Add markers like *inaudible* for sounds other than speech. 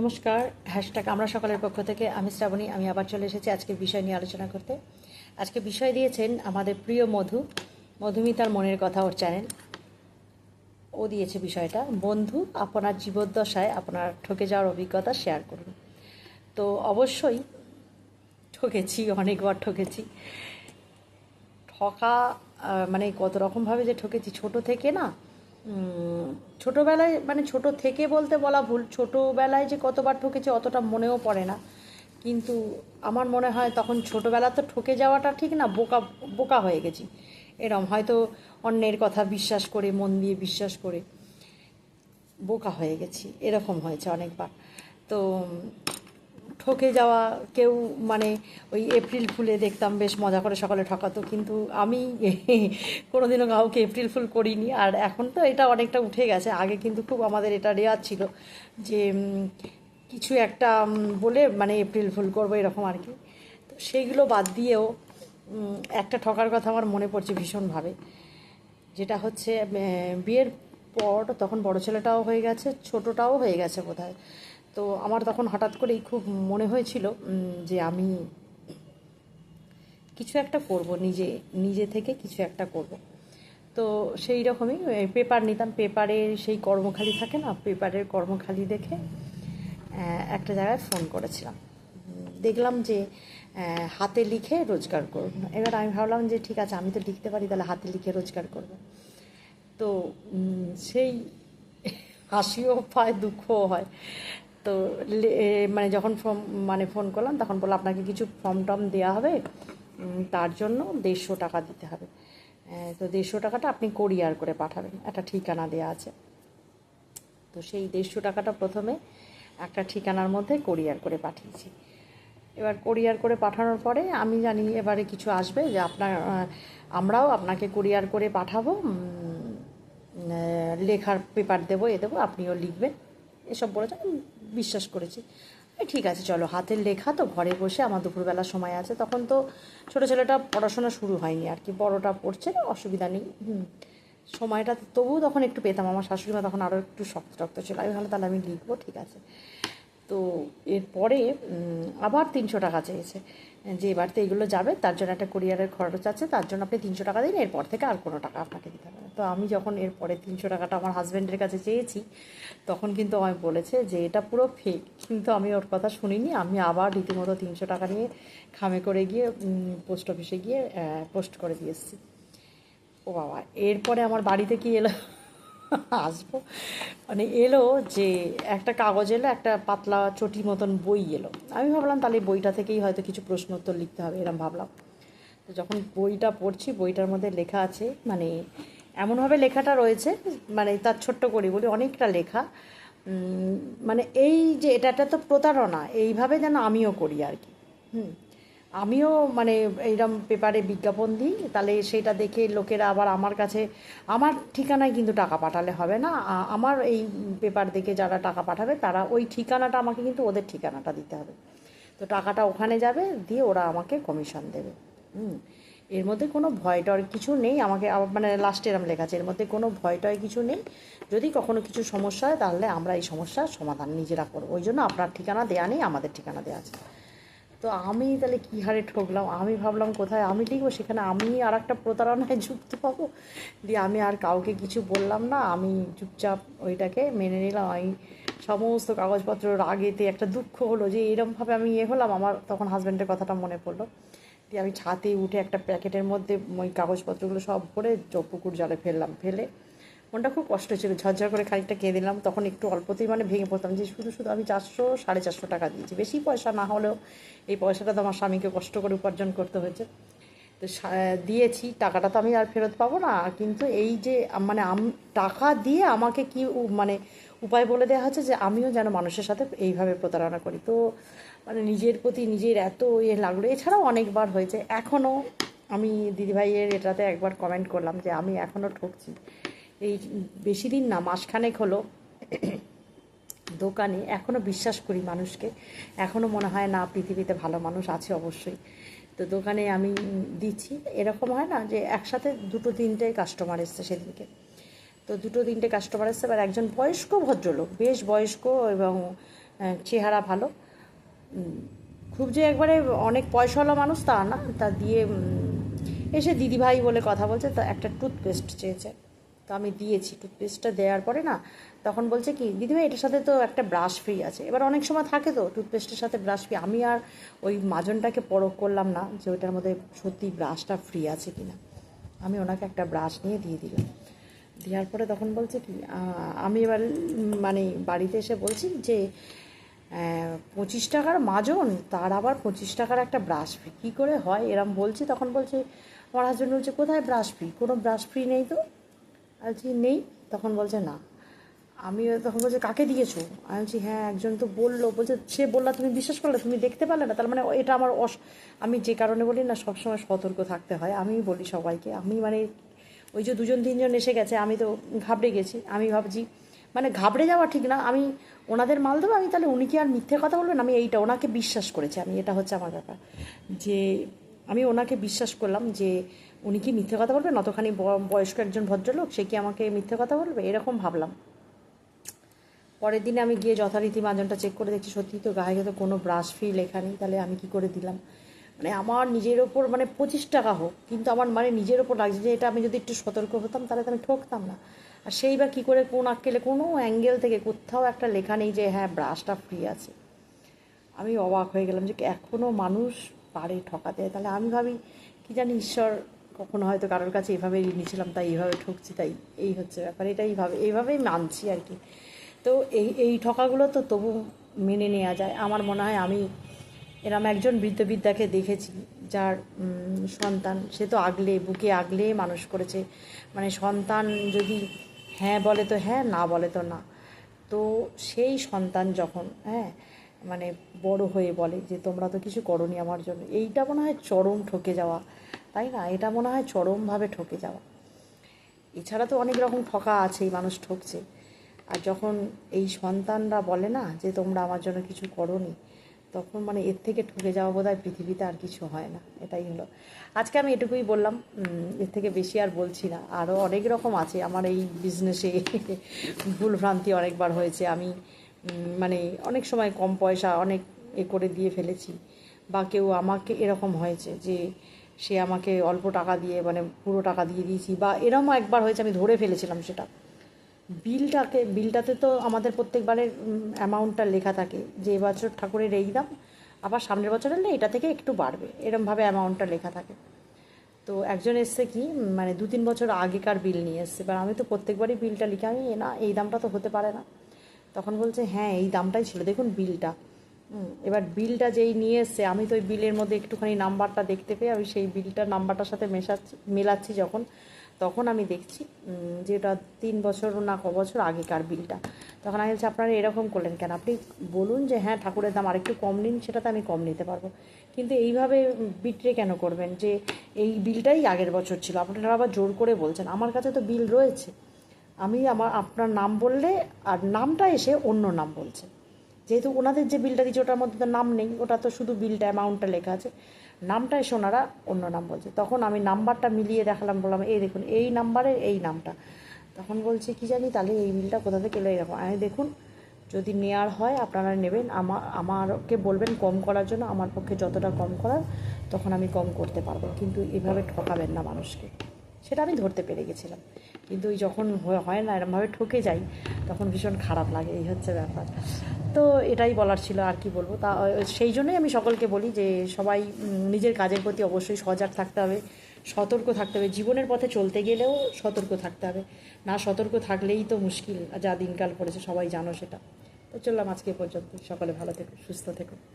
নমস্কার হ্যাশট্যাগ আমরা সকালের পক্ষ থেকে, আমি শ্রাবণী, আমি আবার চলে এসেছি আজকের বিষয় নিয়ে আলোচনা করতে। আজকে বিষয় দিয়েছেন আমাদের প্রিয় মধু মধুমিতার মনের কথা ওর চ্যানেল ও দিয়েছে বিষয়টা, বন্ধু, আপনার জীবদ্দশায় আপনার ঠকে যাওয়ার অভিজ্ঞতা শেয়ার করুন। তো অবশ্যই ঠকেছি, অনেকবার ঠকেছি। ঠকা মানে কত রকমভাবে যে ঠকেছি, ছোট থেকে না ছোটবেলায় মানে ছোট থেকে বলতে বলা ভুল, ছোটোবেলায় যে কতবার ঠকেছি অতটা মনেও পড়ে না। কিন্তু আমার মনে হয় তখন ছোটোবেলা তো ঠকে যাওয়াটা ঠিক না, বোকা বোকা হয়ে গেছি। এরম হয়তো অন্যের কথা বিশ্বাস করে, মন দিয়ে বিশ্বাস করে, বোকা হয়ে গেছি। এরকম হয়েছে অনেকবার। তো ঠকে যাওয়া, কেউ মানে ওই এপ্রিল ফুলে দেখতাম, বেশ মজা করে সকালে ঠকাতো, কিন্তু আমি *laughs* কোনোদিনও কাউকে এপ্রিল ফুল করিনি। আর এখন তো এটা অনেকটা উঠে গেছে। আগে কিন্তু খুব আমাদের এটা রেয়াজ ছিল যে কিছু একটা বলে মানে এপ্রিল ফুল করব এরকম আর কি। তো সেইগুলো বাদ দিয়েও একটা ঠকার কথা আমার মনে পড়ছে ভীষণভাবে। যেটা হচ্ছে বিয়ের পর তখন বড় ছেলেটাও হয়ে গেছে, ছোটটাও হয়ে গেছে বোধহয়। তো আমার তখন হঠাৎ করেই খুব মনে হয়েছিল যে আমি কিছু একটা করব, নিজে নিজে থেকে কিছু একটা করব। তো সেই রকমই পেপার নিতাম। পেপারে সেই কর্মখালি থাকে না, পেপারের কর্মখালি দেখে একটা জায়গায় ফোন করেছিলাম। দেখলাম যে হাতে লিখে রোজগার করুন এবার আমি ভাবলাম যে, ঠিক আছে, আমি তো লিখতে পারি, তাহলে হাতে লিখে রোজগার করব। তো সেই হাসিও পায় দুঃখও হয়। তো মানে যখন ফর্ম মানে ফোন করলাম, তখন বলল আপনাকে কিছু ফর্ম টর্ম দেওয়া হবে। তার জন্য দেড়শো টাকা দিতে হবে। তো দেড়শো টাকাটা আপনি কোরিয়ার করে পাঠাবেন। একটা ঠিকানা দেওয়া আছে। তো সেই দেড়শো টাকাটা প্রথমে একটা ঠিকানার মধ্যে কোরিয়ার করে পাঠিয়েছি। এবার কোরিয়ার করে পাঠানোর পরে আমি জানি এবারে কিছু আসবে যে আপনার আমরাও আপনাকে কোরিয়ার করে পাঠাবো। লেখার পেপার দেবো, এ দেবো, আপনিও লিখবেন। এসব বলেছে। আমি বিশ্বাস করেছি। ঠিক আছে, চলো। হাতের লেখা তো ঘরে বসে আমার দুপুরবেলা সময় আছে। তখন তো ছোটো ছেলেটা পড়াশোনা শুরু হয়নি আর কি। বড়টা পড়ছে, অসুবিধা নেই। হুম। সময়টা তবুও তখন একটু পেতাম। আমার শাশুড়ি মা তখন আরও একটু শক্ত শক্ত ছিল। আমি ভালো তাহলে আমি লিখব, ঠিক আছে। তো এরপরে আবার তিনশো টাকা চেয়েছে। যে এবার তো এগুলো যাবে, তার জন্য একটা কোরিয়ারের খরচ আছে। তার জন্য আপনি তিনশো টাকা দিন, এরপর থেকে আর কোনো টাকা আপনাকে দিতে হবে। তো আমি যখন এর পরে তিনশো টাকাটা আমার হাজব্যান্ডের কাছে চেয়েছি, তখন কিন্তু আমায় বলেছে যে এটা পুরো ফেক কিন্তু আমি ওর কথা শুনিনি। আমি আবার রীতিমতো তিনশো টাকা নিয়ে খামে করে গিয়ে পোস্ট অফিসে গিয়ে পোস্ট করে দিয়ে এসেছি। ও বাবা, এরপরে আমার বাড়িতে কি এলো? আসব। মানে এলো যে একটা কাগজ এলো, একটা পাতলা চটি মতন বই এলো। আমি ভাবলাম তাহলে বইটা থেকেই হয়তো কিছু প্রশ্ন উত্তর লিখতে হবে, এরম ভাবলাম। তো যখন বইটা পড়ছি, বইটার মধ্যে লেখা আছে মানে এমনভাবে লেখাটা রয়েছে মানে তার ছোট্ট করি বলি অনেকটা লেখা। মানে এই যে এটা একটা তো প্রতারণা, এইভাবে যেন আমিও করি আর কি। হুম। আমিও মানে এইরকম পেপারে বিজ্ঞাপন দিই, তাহলে সেটা দেখে লোকেরা আবার আমার কাছে, আমার ঠিকানায় কিন্তু টাকা পাঠালে হবে না। আমার এই পেপার দেখে যারা টাকা পাঠাবে, তারা ওই ঠিকানাটা আমাকে কিন্তু ওদের ঠিকানাটা দিতে হবে। তো টাকাটা ওখানে যাবে, দিয়ে ওরা আমাকে কমিশন দেবে। হুম। এর মধ্যে কোনো ভয় টয় কিছু নেই। আমাকে মানে লাস্টে এরম লেখা আছে, এর মধ্যে কোনো ভয় টয় কিছু নেই। যদি কখনো কিছু সমস্যা হয়, তাহলে আমরা এই সমস্যার সমাধান নিজেরা করব। ওই জন্য আপনার ঠিকানা দেওয়া নেই, আমাদের ঠিকানা দেওয়া আছে। তো আমি তাহলে কী হারে ঠকলাম? আমি ভাবলাম কোথায়? আমি লিখব সেখানে? আমি আর একটা প্রতারণায় যুক্ত পাবো দিয়ে আমি আর কাউকে কিছু বললাম না। আমি চুপচাপ ওইটাকে মেনে নিলাম। আমি সমস্ত কাগজপত্র রাগেতে একটা দুঃখ হলো যে এরমভাবে আমি ইয়ে হলাম। আমার তখন হাজব্যান্ডের কথাটা মনে পড়ল। দিয়ে আমি ছাতে উঠে একটা প্যাকেটের মধ্যে ওই কাগজপত্রগুলো সব ভরে পুকুর জলে ফেললাম, ফেলে। মনটা খুব কষ্ট ছিল ঝরঝর করে খানিকটা কেঁদে দিলাম তখন একটু অল্পতেই মানে ভেঙে পড়তাম যে, শুধু শুধু আমি চারশো, সাড়ে চারশো টাকা দিয়েছি। বেশি পয়সা না হলেও এই পয়সাটা তো আমার স্বামীকে কষ্ট করে উপার্জন করতে হয়েছে। তো দিয়েছি, টাকাটা তো আমি আর ফেরত পাবো না। কিন্তু এই যে মানে টাকা দিয়ে আমাকে কি মানে উপায় বলে দেওয়া হচ্ছে যে আমিও যেন মানুষের সাথে এইভাবে প্রতারণা করি। তো মানে নিজের প্রতি নিজের এত ইয়ে লাগল। এছাড়াও অনেকবার হয়েছে। এখনও আমি দিদিভাইয়ের এটাতে একবার কমেন্ট করলাম যে আমি এখনও ঠকছি। এই বেশি দিন না, মাসখানেক হলো *coughs* দোকানে এখনও বিশ্বাস করি মানুষকে। এখনও মনে হয় না পৃথিবীতে ভালো মানুষ আছে অবশ্যই। তো দোকানে আমি দিচ্ছি। এরকম হয় না যে একসাথে দুটো তিনটে কাস্টমার এসছে সেদিনকে। তো দুটো তিনটে কাস্টমার এসছে এবার একজন বয়স্ক ভদ্রলোক, বেশ বয়স্ক এবং চেহারা ভালো। খুব যে একবারে অনেক পয়সাওয়ালা মানুষ তা না, তা দিয়ে এসে দিদিভাই বলে কথা বলছে, তা একটা টুথপেস্ট চেয়েছে। তো আমি দিয়েছি টুথপেস্টটা দেওয়ার পরে না, তখন বলছে কি, দিদিভাই, এটার সাথে তো একটা ব্রাশ ফ্রি আছে। এবার অনেক সময় থাকে তো টুথপেস্টের সাথে ব্রাশ ফ্রি আমি আর ওই মাজনটাকে পরখ করলাম না যে ওইটার মধ্যে সত্যি ব্রাশটা ফ্রি আছে কিনা। আমি ওনাকে একটা ব্রাশ নিয়ে দিয়ে দিলাম। দেওয়ার পরে তখন বলছে কি আমি এবার মানে বাড়িতে এসে বলছি যে পঁচিশ টাকার মাজন, তার আবার পঁচিশ টাকার একটা ব্রাশ ফ্রি কী করে হয় এরম বলছি। তখন বলছে, আমার হাজব্যান্ড বলছে, কোথায় ব্রাশ ফ্রি কোনো ব্রাশ ফ্রি নেই তো? বলছি, নেই। তখন বলছে, না। আমি তখন বলছে, কাকে দিয়েছ? আমি বলছি হ্যাঁ একজন তো বলল। বলছে, সে বললা, তুমি বিশ্বাস করলে, তুমি দেখতে পারলে না। তার মানে এটা আমার অস, আমি যে কারণে বলি না, সবসময় সতর্ক থাকতে হয়। আমি বলি সবাইকে। আমি মানে ওই যে দুজন, তিনজন এসে গেছে, আমি তো ঘাবড়ে গেছি, আমি ভাবছি মানে ঘাবড়ে যাওয়া ঠিক না, আমি ওনাদের মাল দেবো, আমি তাহলে উনি কি আর মিথ্যে কথা বলবেন? আমি এইটা, ওনাকে বিশ্বাস করেছি আমি, এটা হচ্ছে আমার ব্যাপার। যে আমি ওনাকে বিশ্বাস করলাম যে উনি কি মিথ্যে কথা বলবেন? অতখানি বয়স্ক একজন ভদ্রলোক, সে কি আমাকে মিথ্যে কথা বলবে? এরকম ভাবলাম। পরের দিনে আমি গিয়ে যথারীতি মাজনটা চেক করে দেখছি সত্যি তো গায়ে তো কোনো ব্রাশ ফি লেখা নেই, তাহলে আমি কি করে দিলাম? মানে আমার নিজের ওপর মানে পঁচিশ টাকা হোক, কিন্তু আমার মানে নিজের ওপর লাগছে যে এটা আমি যদি একটু সতর্ক হতাম, তাহলে তো আমি ঠকতাম না। আর সেই বা কী করে কোন আক্কেলে কোনো অ্যাঙ্গেল থেকে কোথাও একটা লেখা নেই যে হ্যাঁ ব্রাশটা ফ্রি আছে। আমি অবাক হয়ে গেলাম যে এখনও মানুষ পারে ঠকাতে। তাহলে আমি ভাবি, কি জানি ঈশ্বর কখনো হয়তো কারোর কাছে এভাবে নিয়েছিলাম, তাই এইভাবে ঠকছি, তাই এই হচ্ছে ব্যাপার। এটাই ভাবে এইভাবেই মানছি আর কি। তো এই এই ঠকাগুলো তো তবু মেনে নেওয়া যায়। আমার মনে হয় আমি এরম একজন বৃদ্ধ বিদ্যাকে দেখেছি, যার সন্তান, সে তো আগলে, বুকে আগলে মানুষ করেছে। মানে সন্তান যদি হ্যাঁ বলে তো হ্যাঁ না বলে তো না। তো সেই সন্তান যখন হ্যাঁ মানে বড় হয়ে বলে যে, তোমরা তো কিছু করনি আমার জন্য। এইটা মনে হয় চরম ঠকে যাওয়া, তাই না? এটা মনে হয় চরমভাবে ঠকে যাওয়া। এছাড়া তো অনেক রকম ঠকা আছেই মানুষ ঠকছে। আর যখন এই সন্তানরা বলে না যে, তোমরা আমার জন্য কিছু করনি তখন মানে এর থেকে ঠকে যাওয়া বোধ হয় পৃথিবীতে আর কিছু হয় না, এটাই হলো। আজকে আমি এটুকুই বললাম এর থেকে বেশি আর বলছি না। আরও অনেক রকম আছে, আমার এই বিজনেসে *laughs* ভুলভ্রান্তি অনেকবার হয়েছে। আমি মানে অনেক সময় কম পয়সা অনেক এ করে দিয়ে ফেলেছি বা কেউ আমাকে এরকম হয়েছে যে সে আমাকে অল্প টাকা দিয়ে মানে পুরো টাকা দিয়ে দিয়েছি বা এরমও একবার হয়েছে, আমি ধরে ফেলেছিলাম সেটা। বিলটাকে, বিলটাতে তো আমাদের প্রত্যেকবারের অ্যামাউন্টটা লেখা থাকে যে বছর ঠাকুরের এই দাম, আবার সামনের বছর এলে এটা থেকে একটু বাড়বে, এরমভাবে অ্যামাউন্টটা লেখা থাকে। তো একজন এসছে কি মানে দু তিন বছর আগেকার বিল নিয়ে এসছে, এবার আমি তো প্রত্যেকবারই বিলটা লিখে, আমি, না, এই দামটা তো হতে পারে না। তখন বলছে হ্যাঁ এই দামটাই ছিল। দেখুন, বিলটা। এবার বিলটা যেই নিয়ে এসছে, আমি তো ওই বিলের মধ্যে একটুখানি নাম্বারটা দেখতে পেয়ে আমি সেই বিলটার নাম্বারটার সাথে মেশাচ্ছি, মেলাচ্ছি যখন, তখন আমি দেখছি যে এটা তিন বছর না ক বছর আগেকার বিলটা। তখন আমি বলছি, আপনারা এরকম করলেন কেন? আপনি বলুন যে হ্যাঁ ঠাকুরের দাম আরেকটু কম নিন, সেটাতে আমি কম নিতে পারব। কিন্তু এইভাবে বিট্রে কেন করবেন? যে এই বিলটাই আগের বছর ছিল। আপনারা আবার জোর করে বলছেন, আমার কাছে তো বিল রয়েছে। আমি আমার, আপনার নাম বললে আর নামটা এসে অন্য নাম বলছে। যেহেতু ওনাদের যে বিলটা দিচ্ছে ওটার মধ্যে তো নাম নেই, ওটা তো শুধু বিলটা অ্যামাউন্টটা লেখা আছে। নামটা এসে ওনারা অন্য নাম বলছে। তখন আমি নাম্বারটা মিলিয়ে দেখালাম, বললাম, এই দেখুন, এই নাম্বারে এই নামটা। তখন বলছে, কি জানি, তাহলে এই বিলটা কোথা থেকে এলো? এরকম। আমি দেখুন, যদি নেওয়ার হয়, আপনারা নেবেন। আমার আমারকে বলবেন কম করার জন্য, আমার পক্ষে যতটা কম করার, তখন আমি কম করতে পারব। কিন্তু এভাবে ঠকাবেন না মানুষকে। সেটা আমি ধরতে পেরে গেছিলাম। কিন্তু ওই যখন হয়- না, এরমভাবে ঠকে যাই, তখন ভীষণ খারাপ লাগে, এই হচ্ছে ব্যাপার। তো এটাই বলার ছিল, আর কি বলব? তা সেই জন্যই আমি সকলকে বলি যে, সবাই নিজের কাজের প্রতি অবশ্যই সজাগ থাকতে হবে, সতর্ক থাকতে হবে। জীবনের পথে চলতে গেলেও সতর্ক থাকতে হবে। না সতর্ক থাকলেই তো মুশকিল, যা দিনকাল পড়েছে, সবাই জানো সেটা। তো চললাম আজকে পর্যন্ত সকলে ভালো থেকো, সুস্থ থেকো।